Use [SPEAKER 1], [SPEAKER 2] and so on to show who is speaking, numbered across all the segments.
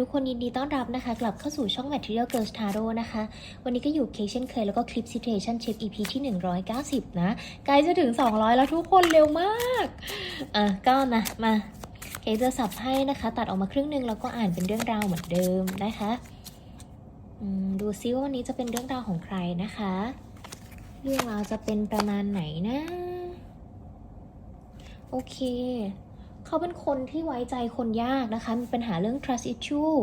[SPEAKER 1] ทุกคนยินดีต้อนรับนะคะ กลับเข้าสู่ช่อง Material Girls Tarot นะคะ วันนี้ก็อยู่เคเช่นเคยแล้วก็คลิป Situation Check EP ที่ 190 นะใกล้จะถึง 200 แล้วทุกคนเร็วมากอะก็นะมาเคจะสับให้นะคะ ตัดออกมาครึ่งหนึงแล้วก็อ่านเป็นเรื่องราวเหมือนเดิมนะคะดูซิว่าวันนี้จะเป็นเรื่องราวของใครนะคะ เรื่องราวจะเป็นประมาณไหนนะ โอเค เขาเป็นคนที่ไว้ใจคนยากนะคะ มีปัญหาเรื่อง trust issue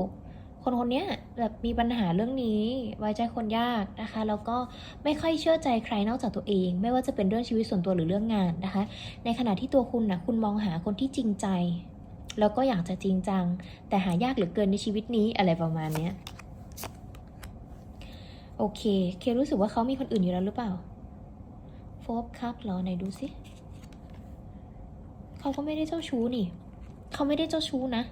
[SPEAKER 1] คนคนนี้แบบมีปัญหาเรื่องนี้ไว้ใจคนยากนะคะ แล้วก็ไม่ค่อยเชื่อใจใครนอกจากตัวเอง ไม่ว่าจะเป็นเรื่องชีวิตส่วนตัวหรือเรื่องงานนะคะ ในขณะที่ตัวคุณนะคุณมองหาคนที่จริงใจ แล้วก็อยากจะจริงจัง แต่หายากเหลือเกินในชีวิตนี้อะไรประมาณนี้โอเค เครู้สึกว่าเขามีคนอื่นอยู่แล้วหรือเปล่าโฟบครับเหรอไหนดูสิ เขาก็ไม่ได้เจ้าชู้นี่ เขาไม่ได้เจ้าชู้นะ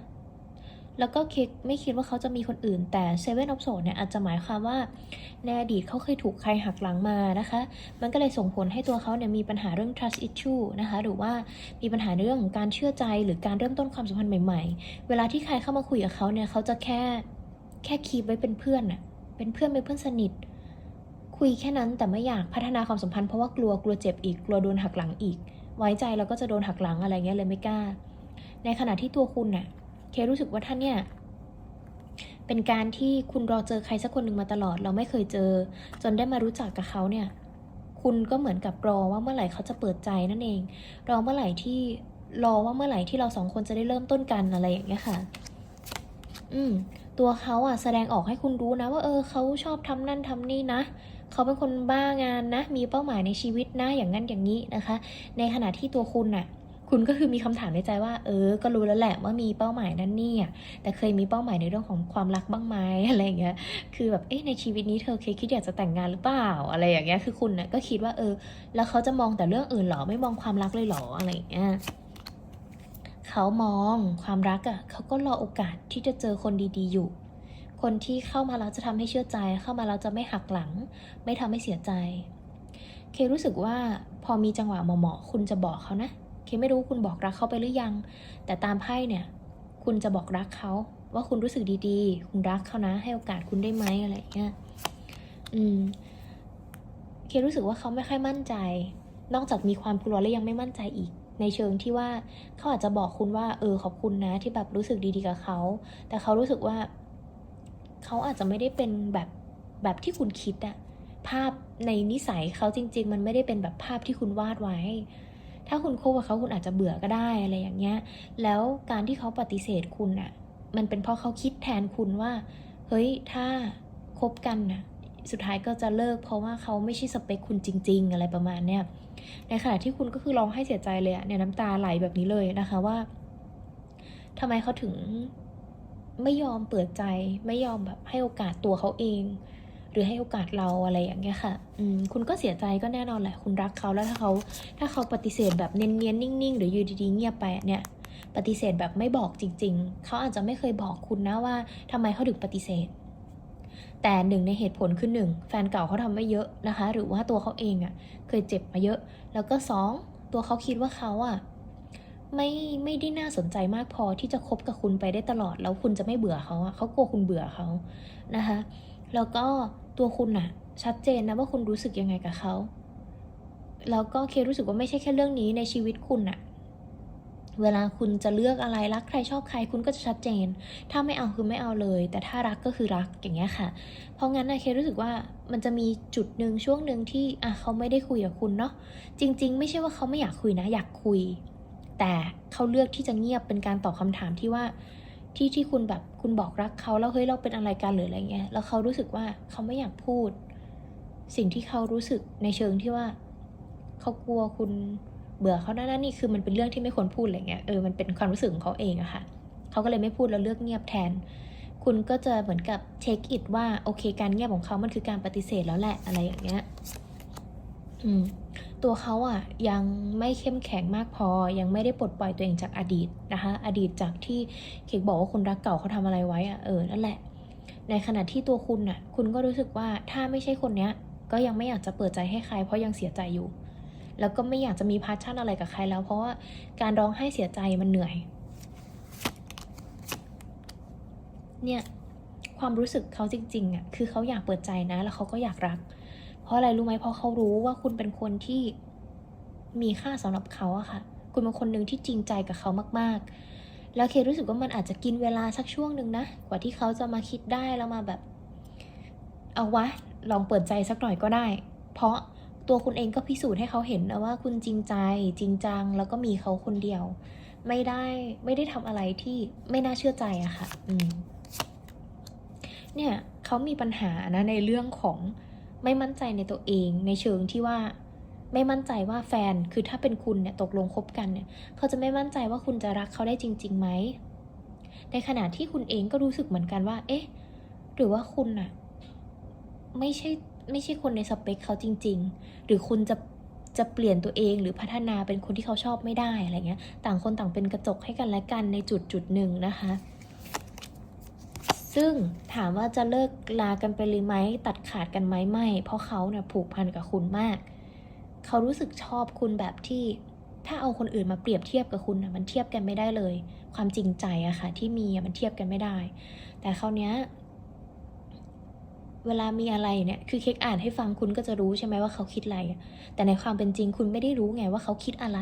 [SPEAKER 1] แล้วก็คิดไม่คิดว่าเขาจะมีคนอื่น แต่เซเว่นออฟโซเนี่ยอาจจะหมายความว่าในอดีตเขาเคยถูกใครหักหลังมานะคะ มันก็เลยส่งผลให้ตัวเขาเนี่ยมีปัญหาเรื่อง trust issue นะคะ หรือว่ามีปัญหาเรื่องของการเชื่อใจหรือการเริ่มต้นความสัมพันธ์ใหม่ๆ เวลาที่ใครเข้ามาคุยกับเขาเนี่ยเขาจะแค่แค่คีบไว้เป็นเพื่อนน่ะ เป็นเพื่อนเป็นเพื่อนสนิทคุยแค่นั้นแต่ไม่อยากพัฒนาความสัมพันธ์เพราะว่ากลัวกลัวเจ็บอีกกลัวโดนหักหลังอีก ไว้ใจแล้วก็จะโดนหักหลังอะไรเงี้ยเลยไม่กล้า ในขณะที่ตัวคุณน่ะ เครู้สึกว่าท่านเนี่ย เป็นการที่คุณรอเจอใครสักคนหนึ่งมาตลอด เราไม่เคยเจอ จนได้มารู้จักกับเขาเนี่ย คุณก็เหมือนกับรอว่าเมื่อไหร่เขาจะเปิดใจนั่นเอง รอเมื่อไหร่ที่รอว่าเมื่อไหร่ที่เราสองคนจะได้เริ่มต้นกันอะไรอย่างเงี้ยค่ะ อืม ตัวเขาอะแสดงออกให้คุณรู้นะว่าเออเขาชอบทำนั่นทำนี่นะเขาเป็นคนบ้างานนะ มีเป้าหมายในชีวิตนะอย่างนั้นอย่างนี้นะคะ ในขณะที่ตัวคุณน่ะ คุณก็คือมีคำถามในใจว่า เออ ก็รู้แล้วแหละว่ามีเป้าหมายนั่นนี่อะแต่เคยมีเป้าหมายในเรื่องของความรักบ้างไหมอะไรอย่างเงี้ยคือแบบเอ๊ะในชีวิตนี้เธอเคยคิดอยากจะแต่งงานหรือเปล่าอะไรอย่างเงี้ยคือคุณน่ะก็คิดว่าเออ แล้วเขาจะมองแต่เรื่องอื่นเหรอไม่มองความรักเลยเหรออะไรอย่างเงี้ย เขามองความรักอะเขาก็รอโอกาสที่จะเจอคนดีๆ อยู่ คนที่เข้ามาแล้วจะทำให้เชื่อใจ เข้ามาแล้วจะไม่หักหลัง ไม่ทำให้เสียใจ เครู้สึกว่าพอมีจังหวะเหมาะๆคุณจะบอกเขานะ เคไม่รู้คุณบอกรักเขาไปหรือยัง แต่ตามไพ่เนี่ย คุณจะบอกรักเขาว่าคุณรู้สึกดีๆ คุณรักเขานะ ให้โอกาสคุณได้ไหมอะไรเงี้ย อืม เครู้สึกว่าเขาไม่ค่อยมั่นใจ นอกจากมีความกลัวแล้วยังไม่มั่นใจอีก ในเชิงที่ว่าเขาอาจจะบอกคุณว่า เออขอบคุณนะที่แบบรู้สึกดีๆกับเขา แต่เขารู้สึกว่า เขาอาจจะไม่ได้เป็นแบบแบบที่คุณคิดอะภาพในนิสัยเขาจริง ๆ มันไม่ได้เป็นแบบภาพที่คุณวาดไว้ ถ้าคุณคบกับเขาคุณอาจจะเบื่อก็ได้อะไรอย่างเงี้ย แล้วการที่เขาปฏิเสธคุณอะมันเป็นเพราะเขาคิดแทนคุณว่า เฮ้ยถ้าคบกันน่ะ สุดท้ายก็จะเลิก เพราะว่าเขาไม่ใช่สเปคคุณจริง ๆ อะไรประมาณเนี้ยในขณะที่คุณก็คือร้องให้เสียใจเลยอะเนี่ยน้ำตาไหลแบบนี้เลยนะคะว่าทำไมเขาถึงไม่ยอมเปิดใจ ไม่ยอมแบบให้โอกาสตัวเขาเอง หรือให้โอกาสเราอะไรอย่างเงี้ยค่ะ อืมคุณก็เสียใจก็แน่นอนแหละ คุณรักเขาแล้วถ้าเขา ถ้าเขาปฏิเสธแบบเนียนๆนิ่งๆหรืออยู่ดีๆเงียบไปเนี่ยปฏิเสธแบบไม่บอกจริง ๆ เขาอาจจะไม่เคยบอกคุณนะว่าทำไมเขาถึงปฏิเสธ แต่หนึ่งในเหตุผลคือหนึ่งแฟนเก่าเขาทำไม่เยอะนะคะ หรือว่าตัวเขาเองอะ่ะเคยเจ็บมาเยอะ แล้วก็สองตัวเขาคิดว่าเขาอะไม่ไม่ได้น่าสนใจมากพอที่จะคบกับคุณไปได้ตลอด แล้วคุณจะไม่เบื่อเขาอะเขากลัวคุณเบื่อเขานะคะ แล้วก็ตัวคุณอะชัดเจนนะว่าคุณรู้สึกยังไงกับเขาแล้วก็เครู้สึกว่าไม่ใช่แค่เรื่องนี้ในชีวิตคุณอะ เวลาคุณจะเลือกอะไรรักใครชอบใครคุณก็จะชัดเจน ถ้าไม่เอาคือไม่เอาเลย แต่ถ้ารักก็คือรักอย่างเงี้ยค่ะ เพราะงั้นนะเครู้สึกว่ามันจะมีจุดหนึ่งช่วงหนึ่งที่อะเขาไม่ได้คุยกับคุณเนาะจริง ๆ ไม่ใช่ว่าเขาไม่อยากคุยนะ อยากคุย แต่เขาเลือกที่จะเงียบเป็นการตอบคำถามที่ว่าที่ที่คุณแบบคุณบอกรักเขาแล้วเฮ้ยเราเป็นอะไรกันหรืออะไรเงี้ยแล้วเขารู้สึกว่าเขาไม่อยากพูด สิ่งที่เขารู้สึกในเชิงที่ว่าเขากลัวคุณ เบื่อเขาหน้านี่คือมันเป็นเรื่องที่ไม่ควรพูดอะไรเงี้ยเออมันเป็นความรู้สึกของเขาเองอะค่ะเขาก็เลยไม่พูดแล้วเลือกเงียบแทน คุณก็จะเหมือนกับเช็คอิดว่าโอเค การเงียบของเขามันคือการปฏิเสธแล้วแหละอะไรอย่างเงี้ยอืมตัวเขาอะยังไม่เข้มแข็งมากพอ ยังไม่ได้ปลดปล่อยตัวเองจากอดีตนะคะ อดีตจากที่เคกบอกว่าคนรักเก่าเขาทำอะไรไว้อะเออนั่นแหละ ในขณะที่ตัวคุณน่ะ คุณก็รู้สึกว่าถ้าไม่ใช่คนเนี้ย ก็ยังไม่อยากจะเปิดใจให้ใคร เพราะยังเสียใจอยู่ แล้วก็ไม่อยากจะมีพาชั่นอะไรกับใครแล้ว เพราะว่าการร้องไห้เสียใจมันเหนื่อย เนี่ยความรู้สึกเขาจริงๆอะคือเขาอยากเปิดใจนะ แล้วเขาก็อยากรัก เพราะอะไรรู้ไหมเพราะเขารู้ว่าคุณเป็นคนที่มีค่าสำหรับเขาอะค่ะ คุณเป็นคนหนึ่งที่จริงใจกับเขามากๆ แล้วเครู้สึกว่ามันอาจจะกินเวลาสักช่วงหนึ่งนะ กว่าที่เขาจะมาคิดได้แล้วมาแบบ เอาวะ ลองเปิดใจสักหน่อยก็ได้ เพราะ ตัวคุณเองก็พิสูจน์ให้เขาเห็นนะว่าคุณจริงใจจริงจังแล้วก็มีเขาคนเดียว ไม่ได้ไม่ได้ทำอะไรที่ไม่น่าเชื่อใจอะค่ะ อืม เนี่ยเขามีปัญหานะในเรื่องของไม่มั่นใจในตัวเอง ในเชิงที่ว่าไม่มั่นใจว่าแฟนคือถ้าเป็นคุณเนี่ยตกลงคบกันเนี่ยเขาจะไม่มั่นใจว่าคุณจะรักเขาได้จริงๆไหมในขณะที่คุณเองก็รู้สึกเหมือนกันว่า เอ๊ะ หรือว่าคุณน่ะไม่ใช่ ไม่ใช่คนในสเปคเขาจริง ๆ หรือคุณจะจะเปลี่ยนตัวเองหรือพัฒนาเป็นคนที่เขาชอบไม่ได้อะไรเงี้ย ต่างคนต่างเป็นกระจกให้กันและกันในจุดจุดหนึ่งนะคะ ซึ่งถามว่าจะเลิกลากันไปเลยไหมตัดขาดกันไหมไม่ เพราะเขาเนี่ยผูกพันกับคุณมาก เขารู้สึกชอบคุณแบบที่ถ้าเอาคนอื่นมาเปรียบเทียบกับคุณนะมันเทียบกันไม่ได้เลย ความจริงใจอะค่ะ ที่มีอะมันเทียบกันไม่ได้ แต่คราวเนี้ย เวลามีอะไรเนี่ย คือเค้กอ่านให้ฟังคุณก็จะรู้ใช่ไหมว่าเขาคิดอะไร แต่ในความเป็นจริงคุณไม่ได้รู้ไงว่าเขาคิดอะไร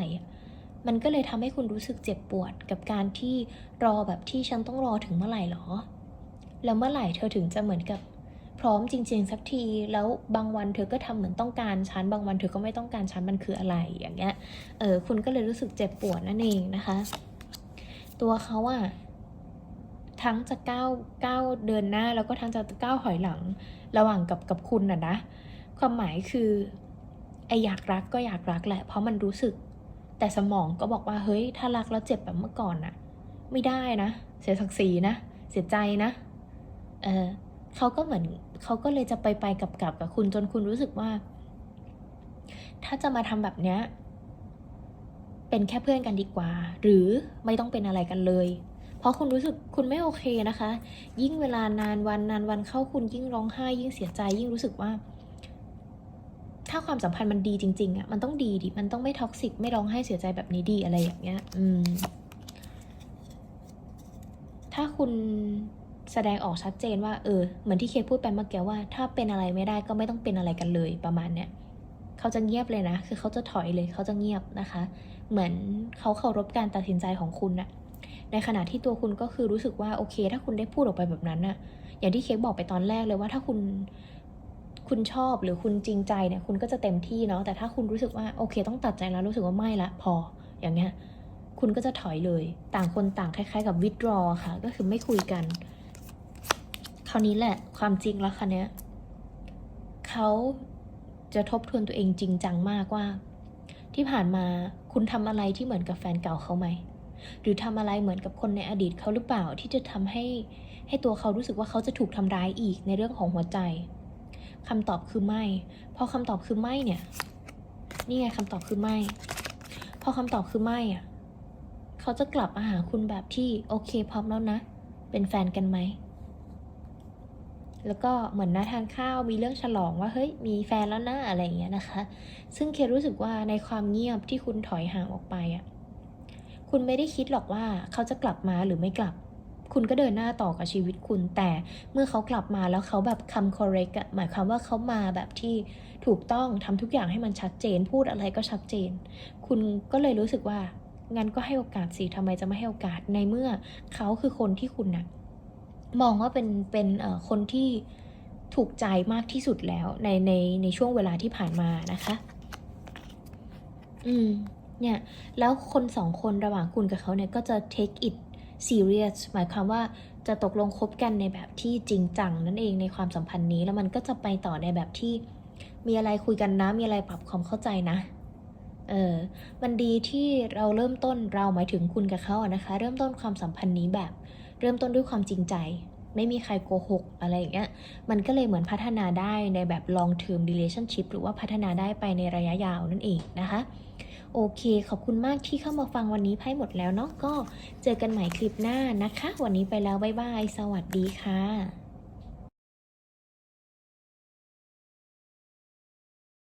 [SPEAKER 1] มันก็เลยทำให้คุณรู้สึกเจ็บปวดกับการที่รอแบบที่ฉันต้องรอถึงเมื่อไหร่หรอ แล้วเมื่อไหร่เธอถึงจะเหมือนกับพร้อมจริง ๆ สักที แล้วบางวันเธอก็ทำเหมือนต้องการฉัน บางวันเธอก็ไม่ต้องการฉัน มันคืออะไร อย่างเงี้ย เออ คุณก็เลยรู้สึกเจ็บปวดนั่นเองนะคะ ตัวเขาอะ ทั้งจะก้าวก้าวเดินหน้าแล้วก็ทั้งจะก้าวถอยหลังระหว่างกับกับคุณน่ะนะ ความหมายคือไออยากรักก็อยากรักแหละ เพราะมันรู้สึก แต่สมองก็บอกว่าเฮ้ยถ้ารักแล้วเจ็บแบบเมื่อก่อนน่ะ ไม่ได้นะ เสียศักดิ์ศรีนะ เสียใจนะ เออเขาก็เหมือนเขาก็เลยจะไปไปกับกับกับคุณจนคุณรู้สึกว่า ถ้าจะมาทำแบบเนี้ยเป็นแค่เพื่อนกันดีกว่า หรือไม่ต้องเป็นอะไรกันเลย เพราะคุณรู้สึกคุณไม่โอเคนะคะ ยิ่งเวลานานวันนานวันเข้าคุณยิ่งร้องไห้ ยิ่งเสียใจ ยิ่งรู้สึกว่า ถ้าความสัมพันธ์มันดีจริง ๆอะ่ะมันต้องดีดิมันต้องไม่ท็อกซิกไม่ร้องไห้เสียใจแบบนี้ดีอะไรอย่างเงี้ย อืม ถ้าคุณแสดงออกชัดเจนว่าเออเหมือนที่เคพูดไปเมื่อกี้ว่า ถ้าเป็นอะไรไม่ได้ก็ไม่ต้องเป็นอะไรกันเลยประมาณเนี้ยเขาจะเงียบเลยนะ คือเขาจะถอยเลย เขาจะเงียบนะคะ เหมือนเขาเคารพการตัดสินใจของคุณนะ ในขณะที่ตัวคุณก็คือรู้สึกว่าโอเค ถ้าคุณได้พูดออกไปแบบนั้นน่ะ อย่างที่เค้กบอกไปตอนแรกเลยว่าถ้าคุณคุณชอบหรือคุณจริงใจเนี่ยคุณก็จะเต็มที่เนาะแต่ถ้าคุณรู้สึกว่าโอเค ต้องตัดใจแล้วรู้สึกว่าไม่ละพออย่างเงี้ยคุณก็จะถอยเลย ต่างคนต่างคล้าย ๆ กับ withdraw ค่ะ ก็คือไม่คุยกัน คราวนี้แหละความจริงแล้วค่ะเนี้ยเขาจะทบทวนตัวเองจริงจังมากว่า ที่ผ่านมาคุณทำอะไรที่เหมือนกับแฟนเก่าเขาไหม หรือทำอะไรเหมือนกับคนในอดีตเขาหรือเปล่าที่จะทำให้ให้ตัวเขารู้สึกว่าเขาจะถูกทำร้ายอีกในเรื่องของหัวใจคำตอบคือไม่พอคำตอบคือไม่เนี่ย นี่ไงคำตอบคือไม่พอคำตอบคือไม่อะเขาจะกลับมาหาคุณแบบที่โอเคพร้อมแล้วนะ เป็นแฟนกันไหมแล้วก็เหมือนนัดทานข้าวมีเรื่องฉลองว่าเฮ้ยมีแฟนแล้วนะอะไรอย่างเงี้ยนะคะ ซึ่งเครู้สึกว่าในความเงียบที่คุณถอยห่างออกไปอะ คุณไม่ได้คิดหรอกว่าเขาจะกลับมาหรือไม่กลับ คุณก็เดินหน้าต่อกับชีวิตคุณ แต่เมื่อเขากลับมาแล้วเขาแบบคำ correct อะหมายความว่าเขามาแบบที่ถูกต้องทำทุกอย่างให้มันชัดเจน พูดอะไรก็ชัดเจน คุณก็เลยรู้สึกว่างั้นก็ให้โอกาสสิทำไมจะไม่ให้โอกาสในเมื่อเขาคือคนที่คุณนะมองว่าเป็นเป็นเอ่อคนที่ถูกใจมากที่สุดแล้วในในในช่วงเวลาที่ผ่านมานะคะ อืม เนี่ยแล้วคนสองคนระหว่างคุณกับเขาเนี่ยก็จะ take it serious หมายความว่าจะตกลงคบกันในแบบที่จริงจังนั่นเองในความสัมพันธ์นี้ แล้วมันก็จะไปต่อในแบบที่มีอะไรคุยกันนะ มีอะไรปรับความเข้าใจนะเออมันดีที่เราเริ่มต้นเราหมายถึงคุณกับเขาอะนะคะ เริ่มต้นความสัมพันธ์นี้แบบ เริ่มต้นด้วยความจริงใจ ไม่มีใครโกหกอะไรอย่างเงี้ยมันก็เลยเหมือนพัฒนาได้ในแบบ long term relationship หรือว่าพัฒนาได้ไปในระยะยาวนั่นเองนะคะ โอเค ขอบคุณมากที่เข้ามาฟังวันนี้ไพ่หมดแล้วเนาะก็เจอกันใหม่คลิปหน้านะคะ วันนี้ไปแล้วบ๊ายบาย สวัสดีค่ะ